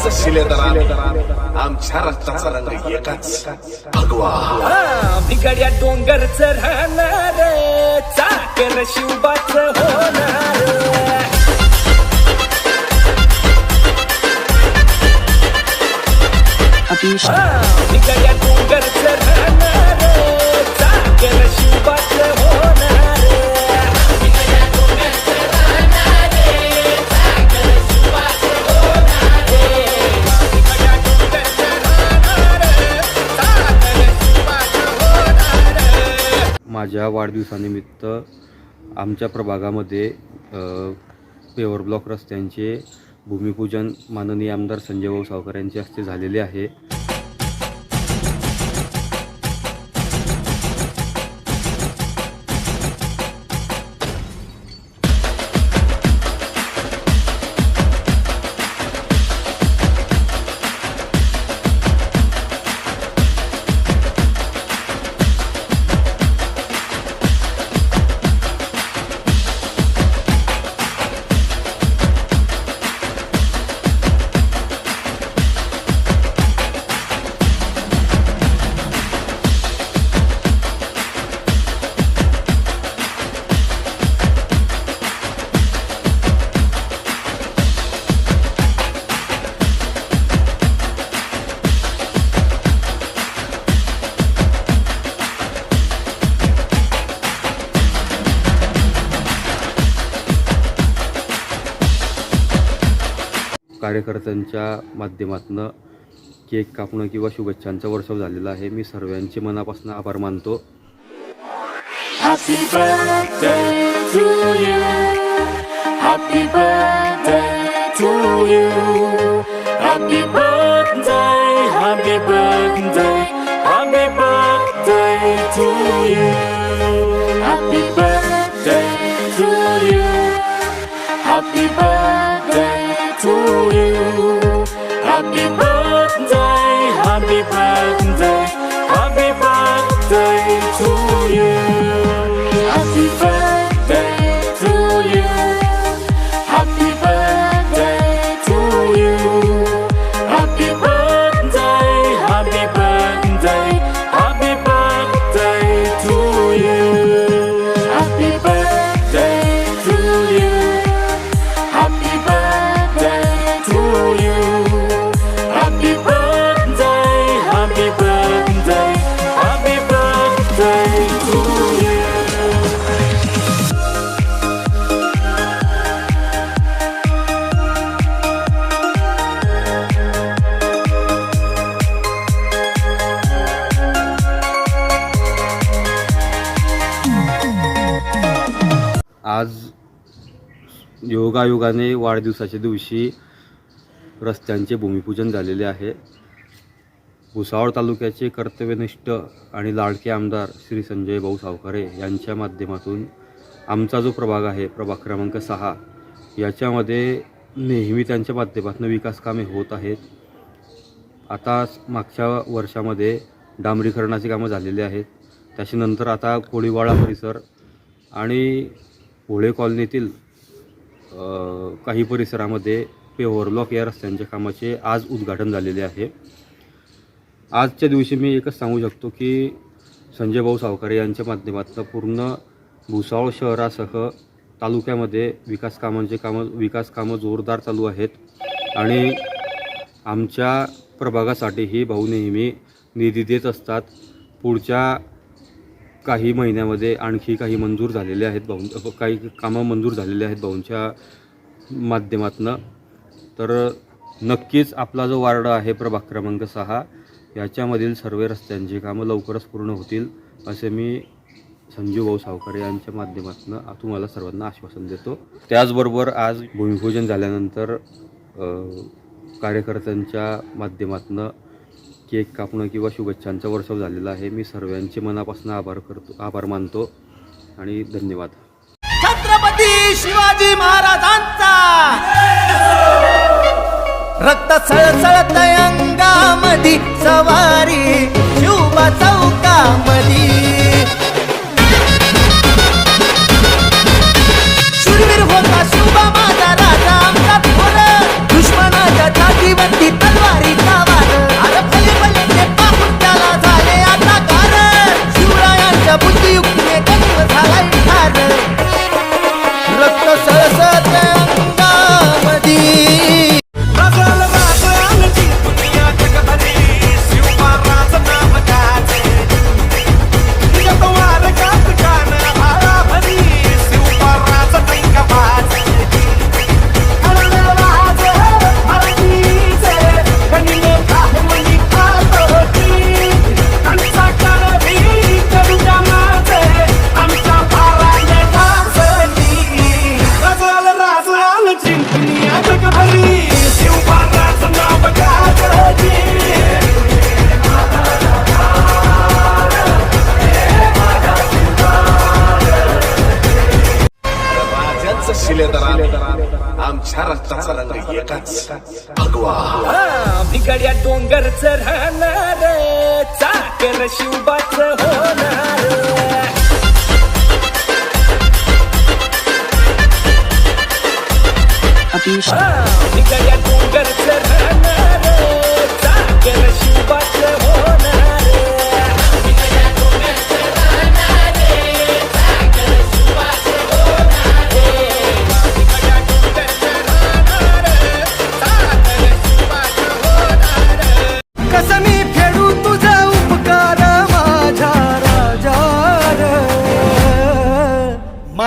यांचं शिलेदार आमच्या रक्ताचा रंग एकाच भगवा बिगड्या डोंगरच राहणार चाकर शिवबाच होणार बिगड्या डोंगरच राहणार माझ्या वाढदिवसानिमित्त आमच्या प्रभागामध्ये पेवर ब्लॉक रस्त्यांचे भूमिपूजन माननीय आमदार संजय भाऊ सावकर यांच्या हस्ते झालेले आहे. कार्यकर्त्यांच्या माध्यमातून केक कापणं किंवा शुभेच्छांचा वर्षाव झालेला आहे मी सर्वांचे मनापासून आभार मानतो Happy birthday to you. Happy birthday to you. आज योगायोगाने वाढदिवसाच्या दिवशी रस्त्यांचे भूमिपूजन झालेले आहे. भुसावळ तालुक्याचे कर्तव्यनिष्ठ आणि लाडके आमदार श्री संजय भाऊ सावकारे यांच्या माध्यमातून आमचा जो प्रभाग आहे प्रभाग क्रमांक सहा याच्यामध्ये नेहमी त्यांच्या माध्यमातून विकास कामे होत आहेत. आता मागच्या वर्षामध्ये डांबरीकरणाची कामं झालेली आहेत. त्याच्यानंतर आता कोळीवाडा परिसर आणि होळे कॉलनीतील काही परिसरामध्ये पेव्हरलॉक या रस्त्यांच्या कामाचे आज उद्घाटन झालेले आहे. आजच्या दिवशी मी एकच सांगू शकतो की संजय भाऊ सावकारे यांच्या माध्यमातून पूर्ण भुसावळ शहरासह तालुक्यामध्ये विकास कामांचे कामं विकास कामं जोरदार चालू आहेत आणि आमच्या प्रभागासाठीही भाऊ नेहमी निधी देत असतात. पुढच्या काही महिन्यामध्ये आणखी काही मंजूर झालेले आहेत भाऊ काही कामं मंजूर झालेले आहेत भाऊंच्या माध्यमातनं. तर नक्कीच आपला जो वार्ड आहे प्रभाग क्रमांक सहा याच्यामधील सर्व रस्त्यांची कामं लवकरच पूर्ण होतील असे मी संजीव भाऊ सावकारे यांच्या माध्यमातून तुम्हाला सर्वांना आश्वासन देतो. त्याचबरोबर आज भूमिपूजन झाल्यानंतर कार्यकर्त्यांच्या माध्यमातून केक कापणं किंवा शुभेच्छांचा वर्षाव झालेला आहे. मी सर्वांचे मनापासून आभार करतो आभार मानतो आणि धन्यवाद. छत्रपती शिवाजी महाराजांचा! रक्त सळसळत अंगामधी सवारी शिवबा चौकामधी. शिवबाच होणार भिगड्या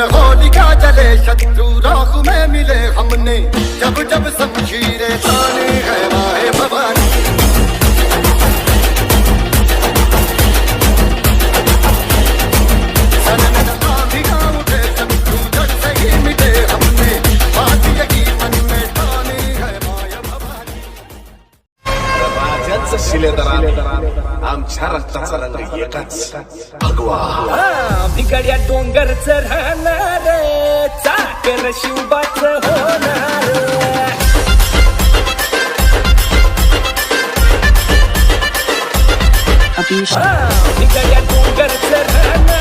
सरर होलिका जले शत्रु राह में मिले हमने। जब जब शमशीरें ताने भिगड्या डोंगर चढणार चाकर शिवबाच होणार. भिगड्या डोंगर चढणार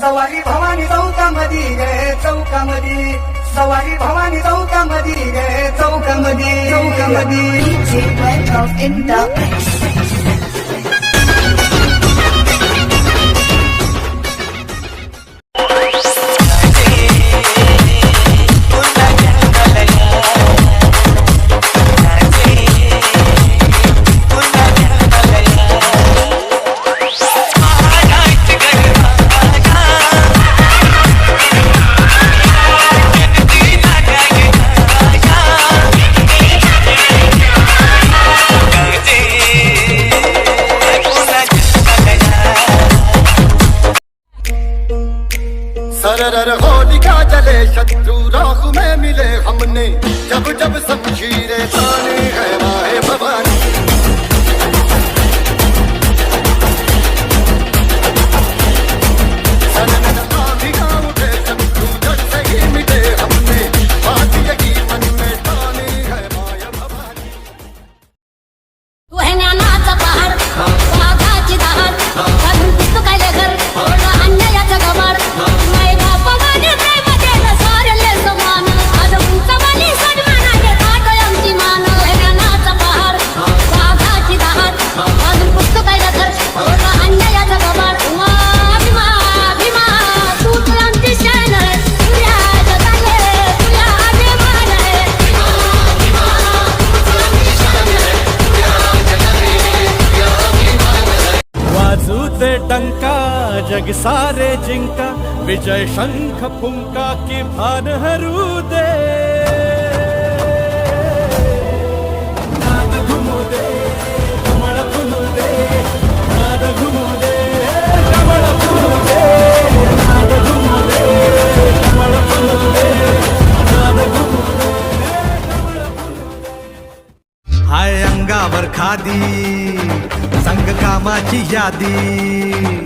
सवारी भवानी चौकामधी गे चौकामधी. सवारी भवानी चौकामधी गे चौकामधी. चौकामधी सरर होलिका जले शत्रु राख में मिले हमने जब जब शमशीरें ताने है भवानी सारे जिंका विजय शंख फुंका की भान हरू दे। हाय अंगावर खादी, संग कामाची यादी।